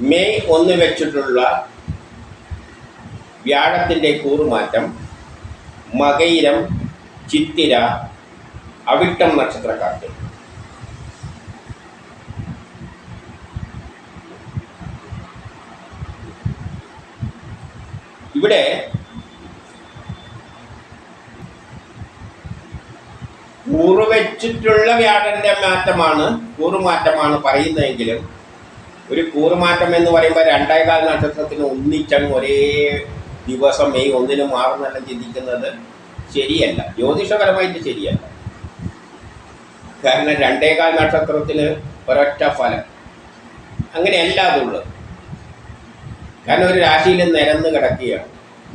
May ഒന്ന് വെച്ചിട്ടുള്ള വ്യാഴത്തിന്റെ കൂറുമാറ്റം മകയിരം ചിത്തിര അവിട്ടം നക്ഷത്രക്കാർക്ക്. ഇവിടെ കൂറുവെച്ചിട്ടുള്ള വ്യാഴന്റെ മാറ്റമാണ് കൂറുമാറ്റമാണ് പറയുന്നതെങ്കിലും ഒരു കൂറുമാറ്റം എന്ന് പറയുമ്പോൾ രണ്ടേകാൽ നക്ഷത്രത്തിന് ഒന്നിച്ചങ്ങ് ഒരേ ദിവസം മെയ് ഒന്നിന് മാറുന്നെല്ലാം ചിന്തിക്കുന്നത് ശരിയല്ല. ജ്യോതിഷപരമായിട്ട് ശരിയല്ല. കാരണം രണ്ടേകാൽ നക്ഷത്രത്തിന് ഒരൊറ്റ ഫലം. അങ്ങനെയല്ല അതുള്ളത്. കാരണം ഒരു രാശിയിൽ നിരന്ന് കിടക്കുകയാണ്.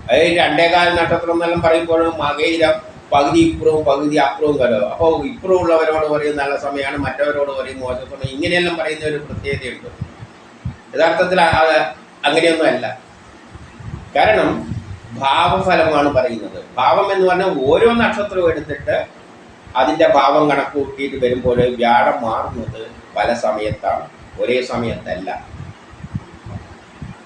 അതായത് രണ്ടേകാൽ നക്ഷത്രം എന്നെല്ലാം പറയുമ്പോഴും മകയിരം പകുതി ഇപ്പുറവും പകുതി അപ്പുറവും കലോ അപ്പോൾ ഇപ്പുറം ഉള്ളവരോട് പറയും നല്ല സമയമാണ് മറ്റവരോട് പറയും മോശം സമയം. ഇങ്ങനെയെല്ലാം പറയുന്ന ഒരു പ്രത്യേകതയുണ്ട്. യഥാർത്ഥത്തിൽ അങ്ങനെയൊന്നും അല്ല കാരണം ഭാവഫലമാണ് പറയുന്നത്. ഭാവം എന്ന് പറഞ്ഞാൽ ഓരോ നക്ഷത്രവും എടുത്തിട്ട് അതിന്റെ ഭാവം കണക്ക് കൂട്ടിയിട്ട് വരുമ്പോൾ വ്യാഴം മാറുന്നത് പല സമയത്താണ്. ഒരേ സമയത്തല്ല.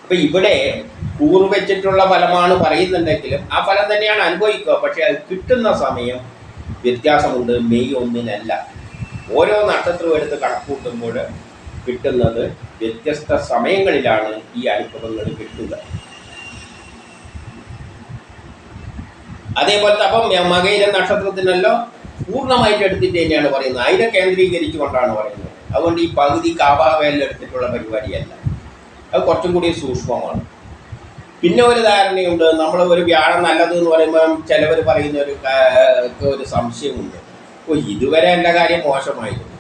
അപ്പൊ ഇവിടെ കൂറുവെച്ചിട്ടുള്ള ഫലമാണ് പറയുന്നുണ്ടെങ്കിലും ആ ഫലം തന്നെയാണ് അനുഭവിക്കുക. പക്ഷേ അത് കിട്ടുന്ന സമയം വ്യത്യാസമുണ്ട്. മെയ് ഒന്നിനല്ല. ഓരോ നക്ഷത്രവും എടുത്ത് കണക്കൂട്ടുമ്പോൾ കിട്ടുന്നത് വ്യത്യസ്ത സമയങ്ങളിലാണ് ഈ അനുഭവങ്ങൾ കിട്ടുക അതേപോലത്തെ അപ്പം മകയിര നക്ഷത്രത്തിനല്ലോ പൂർണമായിട്ട് എടുത്തിട്ട് തന്നെയാണ് പറയുന്നത്. അതിനെ കേന്ദ്രീകരിച്ചുകൊണ്ടാണ് പറയുന്നത്. അതുകൊണ്ട് ഈ പകുതി കാവാവേലിൽ എടുത്തിട്ടുള്ള പരിപാടിയല്ല. അത് കുറച്ചും കൂടി സൂക്ഷ്മമാണ്. പിന്നെ ഒരു ധാരണയുണ്ട്. നമ്മൾ ഒരു വ്യാഴം നല്ലത് എന്ന് പറയുമ്പോൾ ചിലവർ പറയുന്ന ഒരു ഒരു സംശയമുണ്ട്. ഓ ഇതുവരെ എന്റെ കാര്യം മോശമായിരുന്നു.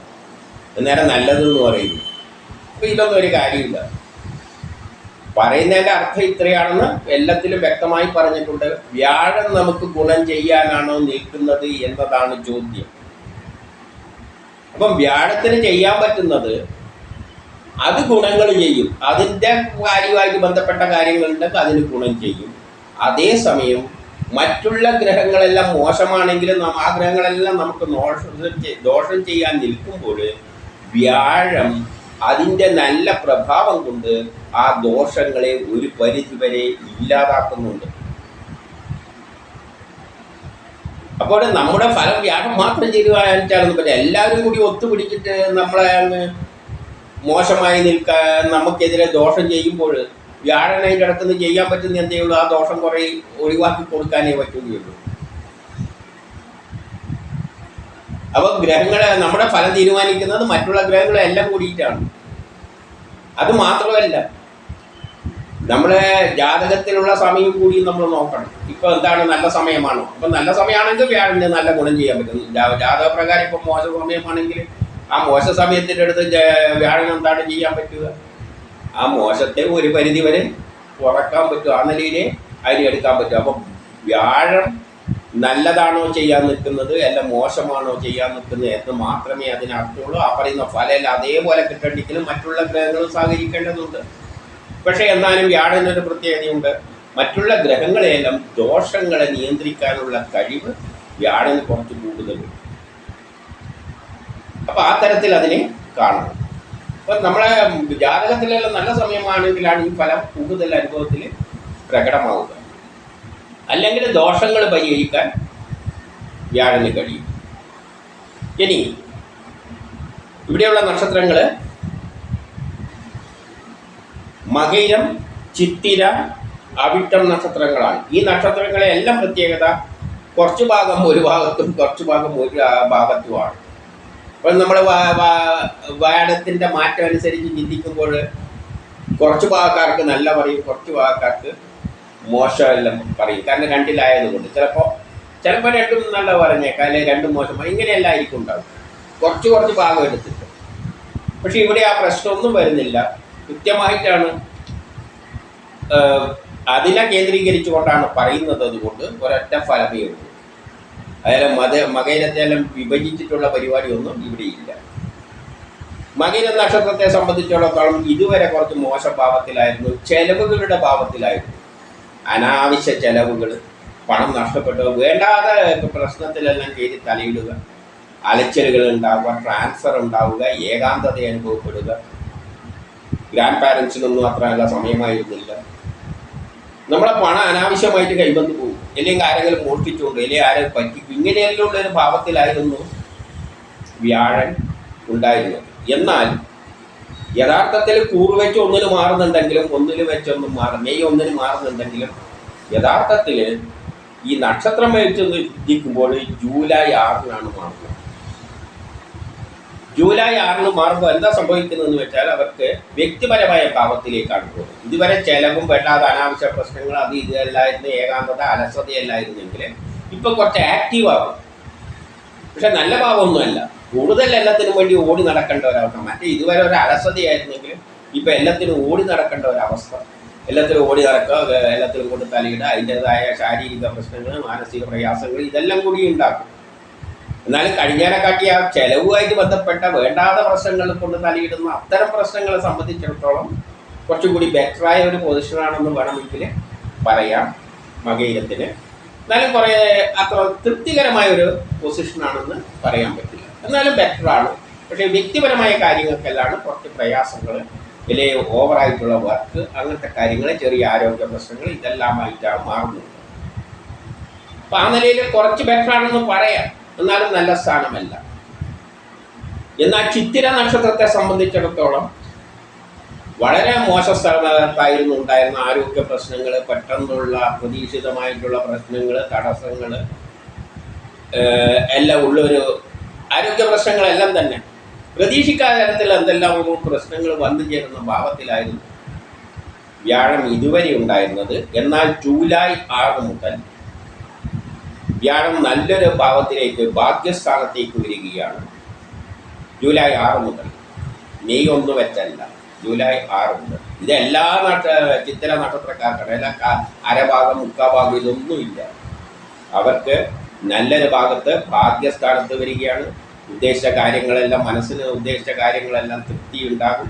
നേരെ നല്ലത് എന്ന് പറയുന്നു. അപ്പോൾ ഇതൊന്നും ഒരു കാര്യമില്ല പറയുന്നതിന്റെ അർത്ഥം ഇത്രയാണെന്ന് എല്ലാത്തിലും വ്യക്തമായി പറഞ്ഞിട്ടുണ്ട്. വ്യാഴം നമുക്ക് ഗുണം ചെയ്യാനാണോ നീക്കുന്നത് എന്നതാണ് ചോദ്യം. അപ്പം വ്യാഴത്തിന് ചെയ്യാൻ പറ്റുന്നത് അത് ഗുണങ്ങൾ ചെയ്യും. അതിന്റെ കാര്യമായിട്ട് ബന്ധപ്പെട്ട കാര്യങ്ങളുണ്ടെങ്കിൽ അതിന് ഗുണം ചെയ്യും. അതേസമയം മറ്റുള്ള ഗ്രഹങ്ങളെല്ലാം മോശമാണെങ്കിലും ആ ഗ്രഹങ്ങളെല്ലാം നമുക്ക് ദോഷം ദോഷം ചെയ്യാൻ നിൽക്കുമ്പോൾ വ്യാഴം അതിന്റെ നല്ല പ്രഭാവം കൊണ്ട് ആ ദോഷങ്ങളെ ഒരു പരിധിവരെ ഇല്ലാതാക്കുന്നുണ്ട്. അപ്പോൾ നമ്മുടെ ഫലം വ്യാഴം മാത്രം ചെയ്തു കാണിച്ചാലൊന്നും പറ്റില്ല. എല്ലാവരും കൂടി ഒത്തുപിടിച്ചിട്ട് നമ്മളെ മോശമായി നിൽക്കാൻ നമുക്കെതിരെ ദോഷം ചെയ്യുമ്പോൾ വ്യാഴനായി കിടക്കുന്നത് ചെയ്യാൻ പറ്റുന്ന എന്തേ ഉള്ളൂ ആ ദോഷം കുറേ ഒഴിവാക്കി കൊടുക്കാനേ പറ്റുകയുള്ളൂ. അപ്പോൾ ഗ്രഹങ്ങളെ നമ്മുടെ ഫലം തീരുമാനിക്കുന്നത് മറ്റുള്ള ഗ്രഹങ്ങളെ എല്ലാം കൂടിയിട്ടാണ്. അത് മാത്രമല്ല നമ്മളെ ജാതകത്തിലുള്ള സമയം കൂടി നമ്മൾ നോക്കണം. ഇപ്പൊ എന്താണ് നല്ല സമയമാണോ? അപ്പൊ നല്ല സമയമാണെങ്കിൽ വ്യാഴന് നല്ല ഗുണം ചെയ്യാൻ പറ്റും. ജാ- ജാതക പ്രകാരം ഇപ്പൊ മോശ സമയമാണെങ്കിൽ ആ മോശ സമയത്തിന്റെ അടുത്ത് വ്യാഴൻ എന്താണ് ചെയ്യാൻ പറ്റുക? ആ മോശത്തെ ഒരു പരിധി വരെ കുറയ്ക്കാൻ പറ്റും. ആ നിലയിലെ അരി എടുക്കാൻ പറ്റും. അപ്പം വ്യാഴം നല്ലതാണോ ചെയ്യാൻ നിൽക്കുന്നത് അല്ല മോശമാണോ ചെയ്യാൻ നിൽക്കുന്നത് എന്ന് മാത്രമേ അതിനർത്ഥമുള്ളൂ ആ പറയുന്ന ഫലം അതേപോലെ കിട്ടണ്ടെങ്കിലും മറ്റുള്ള ഗ്രഹങ്ങളും സഹകരിക്കേണ്ടതുണ്ട് പക്ഷേ എന്നാലും വ്യാഴനൊരു പ്രത്യേകതയുണ്ട്. മറ്റുള്ള ഗ്രഹങ്ങളെയെല്ലാം ദോഷങ്ങളെ നിയന്ത്രിക്കാനുള്ള കഴിവ് വ്യാഴന് കുറച്ച് കൂടുതലുണ്ട്. അപ്പൊ ആ തരത്തിൽ അതിനെ കാണണം. അപ്പൊ നമ്മളെ ജാതകത്തിലെല്ലാം നല്ല സമയമാണെങ്കിലാണ് ഈ ഫലം കൂടുതൽ അനുഭവത്തിൽ പ്രകടമാവുക. അല്ലെങ്കിൽ ദോഷങ്ങൾ പരിഹരിക്കാൻ വ്യാഴന് കഴിയും. ഇനി ഇവിടെയുള്ള നക്ഷത്രങ്ങൾ മകയിരം ചിത്തിര അവിട്ടം നക്ഷത്രങ്ങളാണ്. ഈ നക്ഷത്രങ്ങളെ എല്ലാം പ്രത്യേകത കുറച്ച് ഭാഗം ഒരു ഭാഗത്തും കുറച്ച് ഭാഗം ഒരു ഭാഗത്തുമാണ്. അപ്പോൾ നമ്മൾ വാടത്തിന്റെ മാറ്റം അനുസരിച്ച് ചിന്തിക്കുമ്പോൾ കുറച്ച് ഭാഗക്കാർക്ക് നല്ല പറയും കുറച്ച് ഭാഗക്കാർക്ക് മോശമെല്ലാം പറയും. കാരണം രണ്ടിലായതുകൊണ്ട്. ചിലപ്പോൾ ചിലപ്പോൾ രണ്ടും നല്ല പറഞ്ഞേക്കാം അല്ലെങ്കിൽ രണ്ടും മോശം. ഇങ്ങനെയല്ല ആയിരിക്കും ഉണ്ടാവും കുറച്ച് കുറച്ച് ഭാഗം എടുത്തിട്ട്. പക്ഷേ ഇവിടെ ആ പ്രശ്നമൊന്നും വരുന്നില്ല. കൃത്യമായിട്ടാണ് അതിനെ കേന്ദ്രീകരിച്ചുകൊണ്ടാണ് പറയുന്നത് അതുകൊണ്ട് ഒരൊറ്റ ഫലമേ ഉള്ളൂ. അതായത് മത മകയിരത്തെല്ലാം വിഭജിച്ചിട്ടുള്ള പരിപാടിയൊന്നും ഇവിടെ ഇല്ല. മകയിര നക്ഷത്രത്തെ സംബന്ധിച്ചിടത്തോളം ഇതുവരെ കുറച്ച് മോശ ഭാവത്തിലായിരുന്നു. ചെലവുകളുടെ ഭാവത്തിലായിരുന്നു. അനാവശ്യ ചെലവുകൾ പണം നഷ്ടപ്പെട്ടു വേണ്ടാതെ പ്രശ്നത്തിലെല്ലാം കയറി തലയിടുക. അലച്ചലുകൾ ഉണ്ടാവുക ട്രാൻസ്ഫർ ഉണ്ടാവുക ഏകാന്തത അനുഭവപ്പെടുക. ഗ്രാൻഡ് പാരൻസിനൊന്നും അത്ര നല്ല സമയമായിരുന്നില്ല. നമ്മളെ പണം അനാവശ്യമായിട്ട് കൈവന്നു പോകും. അല്ലെങ്കിൽ ആരെങ്കിലും മോഷ്ടിച്ചുകൊണ്ട് അല്ലെങ്കിൽ ആരെങ്കിലും പറ്റിക്കും. ഇങ്ങനെയെല്ലാം ഉള്ളൊരു ഭാവത്തിലായിരുന്നു വ്യാഴൻ ഉണ്ടായിരുന്നത്. എന്നാൽ യഥാർത്ഥത്തിൽ കൂറുവെച്ച് ഒന്നിന് മാറുന്നുണ്ടെങ്കിലും ഒന്നിൽ വെച്ചൊന്നും മാറും മെയ് ഒന്നിന് മാറുന്നുണ്ടെങ്കിലും യഥാർത്ഥത്തിൽ ഈ നക്ഷത്രം വെച്ച് ചിന്തിക്കുമ്പോൾ ജൂലൈ ആറിനാണ് മാറുന്നത്. ജൂലൈ ആറിന് മാറുമ്പോൾ എന്താ സംഭവിക്കുന്നതെന്ന് വെച്ചാൽ അവർക്ക് വ്യക്തിപരമായ ഭാവത്തിലേക്കാണ് പോകുന്നത്. ഇതുവരെ ചെലവും വേണ്ടാതെ അനാവശ്യ പ്രശ്നങ്ങൾ അത് ഇതല്ലായിരുന്നു ഏകാന്തത അലസതയല്ലായിരുന്നെങ്കിൽ ഇപ്പൊ കുറച്ച് ആക്റ്റീവ് ആകും പക്ഷെ നല്ല ഭാവമൊന്നുമല്ല കൂടുതൽ എല്ലാത്തിനും വേണ്ടി ഓടി നടക്കേണ്ട ഒരവസ്ഥ. മറ്റേ ഇതുവരെ ഒരു അലസതയായിരുന്നെങ്കിലും ഇപ്പൊ എല്ലാത്തിനും ഓടി നടക്കേണ്ട ഒരവസ്ഥ. എല്ലാത്തിലും ഓടി നടക്കുക എല്ലാത്തിലും കൊണ്ട് തലയിടുക അതിന്റെതായ ശാരീരിക പ്രശ്നങ്ങൾ മാനസിക പ്രയാസങ്ങൾ ഇതെല്ലാം കൂടി ഉണ്ടാക്കും. എന്നാലും കഴിഞ്ഞതിനെക്കാട്ടി ആ ചെലവുമായിട്ട് ബന്ധപ്പെട്ട വേണ്ടാത്ത പ്രശ്നങ്ങൾ കൊണ്ട് തലയിടുന്ന അത്തരം പ്രശ്നങ്ങളെ സംബന്ധിച്ചിടത്തോളം കുറച്ചും കൂടി ബെറ്ററായ ഒരു പൊസിഷനാണെന്ന് വേണമെങ്കിൽ പറയാം. മകയിരത്തിന് എന്നാലും കുറേ അത്ര തൃപ്തികരമായ ഒരു പൊസിഷനാണെന്ന് പറയാൻ പറ്റില്ല. എന്നാലും ബെറ്ററാണ് പക്ഷേ വ്യക്തിപരമായ കാര്യങ്ങൾക്കെല്ലാം കുറച്ച് പ്രയാസങ്ങൾ ഇല്ലേ ഓവറായിട്ടുള്ള വർക്ക് അങ്ങനത്തെ കാര്യങ്ങൾ ചെറിയ ആരോഗ്യ പ്രശ്നങ്ങൾ ഇതെല്ലാമായിട്ടാണ് മാറുന്നത്. അപ്പം ആ നിലയിൽ കുറച്ച് ബെറ്ററാണെന്ന് പറയാം. എന്നാലും നല്ല സ്ഥാനമല്ല. എന്നാൽ ചിത്തിര നക്ഷത്രത്തെ സംബന്ധിച്ചിടത്തോളം വളരെ മോശ സ്ഥലത്തായിരുന്നു ഉണ്ടായിരുന്ന ആരോഗ്യ പ്രശ്നങ്ങൾ പെട്ടെന്നുള്ള പ്രതീക്ഷിതമായിട്ടുള്ള പ്രശ്നങ്ങൾ തടസ്സങ്ങൾ എല്ലാം ഉള്ളൊരു ആരോഗ്യ പ്രശ്നങ്ങളെല്ലാം തന്നെ. പ്രതീക്ഷിക്കാത്ത തരത്തിൽ എന്തെല്ലാം പ്രശ്നങ്ങൾ വന്നു ചേരുന്ന ഭാവത്തിലായിരുന്നു വ്യാഴം ഇതുവരെ ഉണ്ടായിരുന്നത്. എന്നാൽ ജൂലൈ ആറ് മുതൽ വ്യാഴം നല്ലൊരു ഭാവത്തിലേക്ക് ഭാഗ്യസ്ഥാനത്തേക്ക് വരികയാണ്. ജൂലൈ ആറ് മുതൽ. മെയ് ഒന്ന് വെച്ചല്ല. ജൂലൈ ആറ് മുതൽ ഇത് എല്ലാ നക്ഷ ചിത്തിര നക്ഷത്രക്കാർക്കാണ്. എല്ലാ അരഭാഗം മുക്കാഭാഗം ഇതൊന്നുമില്ല അവർക്ക് നല്ലൊരു ഭാഗത്ത് ഭാഗ്യസ്ഥാനത്ത് വരികയാണ്. ഉദ്ദേശിച്ച കാര്യങ്ങളെല്ലാം മനസ്സിന് ഉദ്ദേശിച്ച കാര്യങ്ങളെല്ലാം തൃപ്തി ഉണ്ടാകും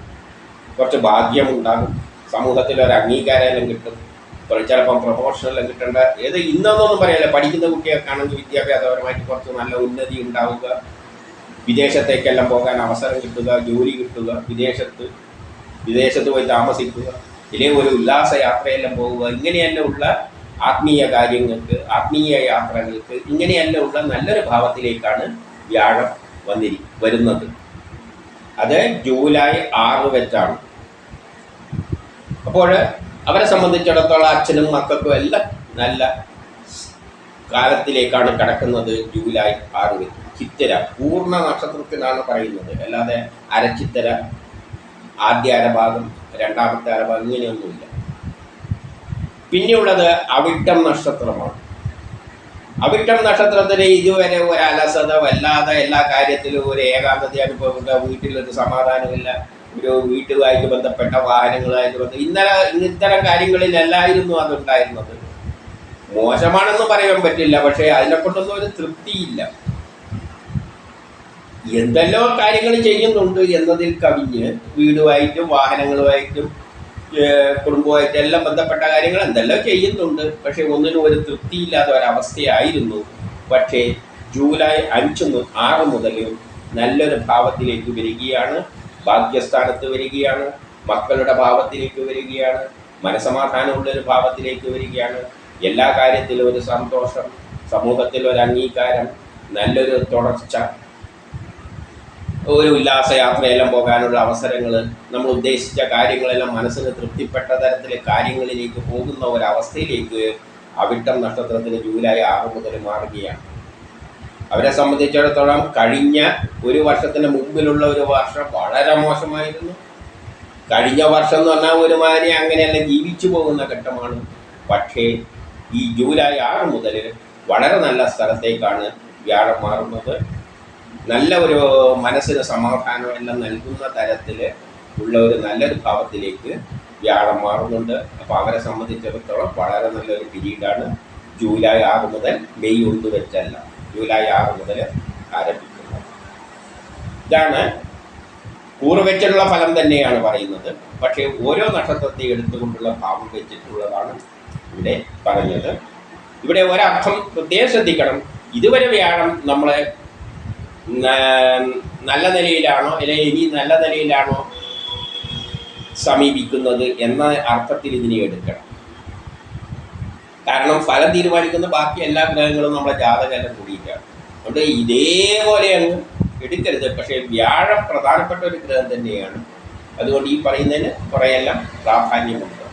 കുറച്ച് ഭാഗ്യമുണ്ടാകും. സമൂഹത്തിൽ ഒരു അംഗീകാരമെല്ലാം കിട്ടും. ചിലപ്പം പ്രൊമോഷനെല്ലാം കിട്ടേണ്ട ഏത് ഇന്നൊന്നും പറയല്ല. പഠിക്കുന്ന കുട്ടികൾക്കാണെങ്കിൽ വിദ്യാഭ്യാസപരമായിട്ട് കുറച്ച് നല്ല ഉന്നതി ഉണ്ടാവുക. വിദേശത്തേക്കെല്ലാം പോകാൻ അവസരം കിട്ടുക ജോലി കിട്ടുക വിദേശത്ത് വിദേശത്ത് പോയി താമസിക്കുക ഇല്ലെങ്കിൽ ഒരു ഉല്ലാസ യാത്രയെല്ലാം പോവുക ഇങ്ങനെയെല്ലാം ഉള്ള ആത്മീയ കാര്യങ്ങൾക്ക് ആത്മീയ യാത്രകൾക്ക് ഉള്ള നല്ലൊരു ഭാവത്തിലേക്കാണ് വ്യാഴം വന്നിരി വരുന്നത്. അത് ജൂലൈ ആറ് വെച്ചാണ്. അപ്പോൾ അവരെ സംബന്ധിച്ചിടത്തോളം അച്ഛനും മക്കൾക്കും എല്ലാം നല്ല കാലത്തിലേക്കാണ് കടക്കുന്നത് ജൂലൈ ആറ്. ചിത്തിര പൂർണ നക്ഷത്രത്തിനാണ് പറയുന്നത്. അല്ലാതെ അരച്ചിത്തര ആദ്യ അരഭാഗം രണ്ടാമത്തെ അരഭാഗം ഇങ്ങനെയൊന്നുമില്ല. പിന്നെയുള്ളത് അവിട്ടം നക്ഷത്രമാണ്. അവിട്ടം നക്ഷത്രത്തിന് ഇതുവരെ ഒരു അലസത വല്ലാതെ എല്ലാ കാര്യത്തിലും ഒരു ഏകാന്തത അനുഭവമില്ല വീട്ടിലൊരു സമാധാനമില്ല. ഒരു വീട്ടുമായിട്ട് ബന്ധപ്പെട്ട വാഹനങ്ങളായിട്ട് ബന്ധം ഇന്നലെ ഇത്തരം കാര്യങ്ങളിലല്ലായിരുന്നു അതുണ്ടായിരുന്നത്. മോശമാണെന്ന് പറയാൻ പറ്റില്ല പക്ഷേ അതിനെ കൊണ്ടൊന്നും ഒരു തൃപ്തിയില്ല. എന്തെല്ലോ കാര്യങ്ങൾ ചെയ്യുന്നുണ്ട് എന്നതിൽ കവിഞ്ഞ് വീടുമായിട്ടും വാഹനങ്ങളുമായിട്ടും കുടുംബമായിട്ട് എല്ലാം ബന്ധപ്പെട്ട കാര്യങ്ങൾ എന്തെല്ലാം ചെയ്യുന്നുണ്ട്. പക്ഷേ ഒന്നിനും ഒരു തൃപ്തിയില്ലാത്ത ഒരവസ്ഥയായിരുന്നു. പക്ഷേ ജൂലൈ അഞ്ച് ആറ് മുതൽ നല്ലൊരു ഭാവത്തിലേക്ക് വരികയാണ്. ഭാഗ്യസ്ഥാനത്ത് വരികയാണ്. മക്കളുടെ ഭാവത്തിലേക്ക് വരികയാണ്. മനസമാധാനമുള്ള ഒരു ഭാവത്തിലേക്ക് വരികയാണ്. എല്ലാ കാര്യത്തിലും ഒരു സന്തോഷം സമൂഹത്തിൽ ഒരു അംഗീകാരം നല്ലൊരു തുടർച്ച ഒരു ഉല്ലാസയാത്രയെല്ലാം പോകാനുള്ള അവസരങ്ങൾ നമ്മൾ ഉദ്ദേശിച്ച കാര്യങ്ങളെല്ലാം മനസ്സിന് തൃപ്തിപ്പെട്ട തരത്തിൽ കാര്യങ്ങളിലേക്ക് പോകുന്ന ഒരവസ്ഥയിലേക്ക് അവിട്ടം നക്ഷത്രത്തിന് ജൂലൈ ആറ് മുതൽ മാറുകയാണ്. അവരെ സംബന്ധിച്ചിടത്തോളം കഴിഞ്ഞ ഒരു വർഷത്തിന് മുമ്പിലുള്ള ഒരു വർഷം വളരെ മോശമായിരുന്നു. കഴിഞ്ഞ വർഷം എന്ന് പറഞ്ഞാൽ ഒരുമാതിരി അങ്ങനെയല്ല ജീവിച്ചു പോകുന്ന ഘട്ടമാണ്. പക്ഷേ ഈ ജൂലൈ ആറ് മുതൽ വളരെ നല്ല സ്ഥലത്തേക്കാണ് വ്യാഴം മാറുന്നത്. നല്ല ഒരു മനസ്സിന് സമാധാനം എല്ലാം നൽകുന്ന തരത്തിൽ ഉള്ള ഒരു നല്ലൊരു ഭാവത്തിലേക്ക് വ്യാഴം മാറുന്നുണ്ട്. അപ്പോൾ അവരെ സംബന്ധിച്ചിടത്തോളം വളരെ നല്ലൊരു പീരീഡാണ് ജൂലൈ ആറ് മുതൽ മെയ് ഒന്ന് വെച്ചല്ല ജൂലൈ ആറ് മുതൽ ആരംഭിക്കുന്നത്. ഇതാണ് കൂറ് ഫലം തന്നെയാണ് പറയുന്നത്. പക്ഷേ ഓരോ നക്ഷത്രത്തെ എടുത്തുകൊണ്ടുള്ള ഭാവം വെച്ചിട്ടുള്ളതാണ് ഇവിടെ പറഞ്ഞത്. ഇവിടെ ഒരർത്ഥം പ്രത്യേകം ശ്രദ്ധിക്കണം. ഇതുവരെ വ്യാഴം നമ്മളെ നല്ല നിലയിലാണോ അല്ലെങ്കിൽ ഇനി നല്ല നിലയിലാണോ സമീപിക്കുന്നത് എന്ന അർത്ഥത്തിൽ ഇതിനെ എടുക്കണം. കാരണം ഫലം തീരുമാനിക്കുന്ന ബാക്കി എല്ലാ ഗ്രഹങ്ങളും നമ്മുടെ ജാതകമെല്ലാം കൂടിയിട്ടാണ് അതുകൊണ്ട് ഇതേപോലെ അങ്ങ് എടുക്കരുത്. പക്ഷേ വ്യാഴം പ്രധാനപ്പെട്ട ഒരു ഗ്രഹം തന്നെയാണ്. അതുകൊണ്ട് ഈ പറയുന്നതിന് കുറേയെല്ലാം പ്രാധാന്യമുണ്ട്.